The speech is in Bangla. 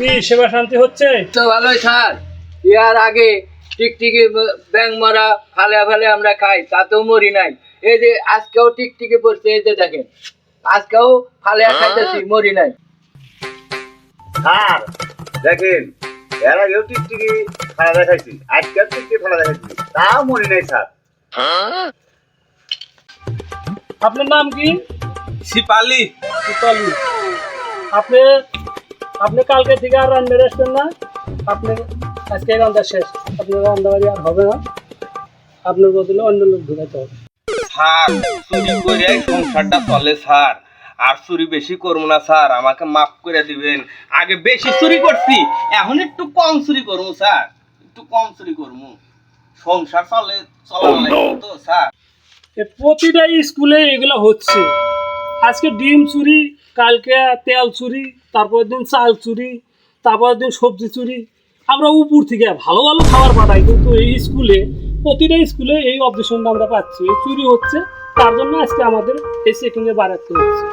কি সেবা শান্তি হচ্ছে? তো ভালোই স্যার। ইয়ার আগে টিকটিকি ব্যাং মারা ফালে ফালে আমরা খাই তাতেও মরি নাই। এই যে আজকেও টিকটিকি পড়ছে এই যে দেখেন। আজকেও ফালে খাইতেছি মরি নাই। স্যার দেখেন এর আগেও টিকটিকি ফালা দেখাইছি আজকেও টিকটিকি ফালা দেখাইছি তাও মনে নাই স্যার। আপনার নাম কি? শিপালি। শীতলি আপনি আপনি কালকে থেকে আর রান্না আসবেন না আপনি আজকে রান্না শেষ আপনার রান্না বাড়ি আর হবে না। আপনার বদলে অন্য লোক ঢুকাইতে হবে। স্যার চুরি করে সংসারটা চলে স্যার। আর চুরি বেশি করব না স্যার। আমাকে মাফ করে দিবেন। আগে বেশি চুরি করছি এখন একটু কম চুরি করব স্যার। একটু কম চুরি করব। সংসার চলে চলা তো স্যার। প্রতিটা স্কুলে এগুলো হচ্ছে। আজকে ডিম চুরি কালকে তেল চুরি, তারপরের দিন চাল চুরি, তারপরের দিন সবজি চুরি। আমরা উপর থেকে ভালো ভালো খাবার পাঠাই কিন্তু এই স্কুলে, প্রতিটা স্কুলে এই অবজেকশনটা আমরা পাচ্ছি। এই চুরি হচ্ছে, তার জন্য আজকে আমাদের এই চেকিংয়ে বাড়াতে হচ্ছে।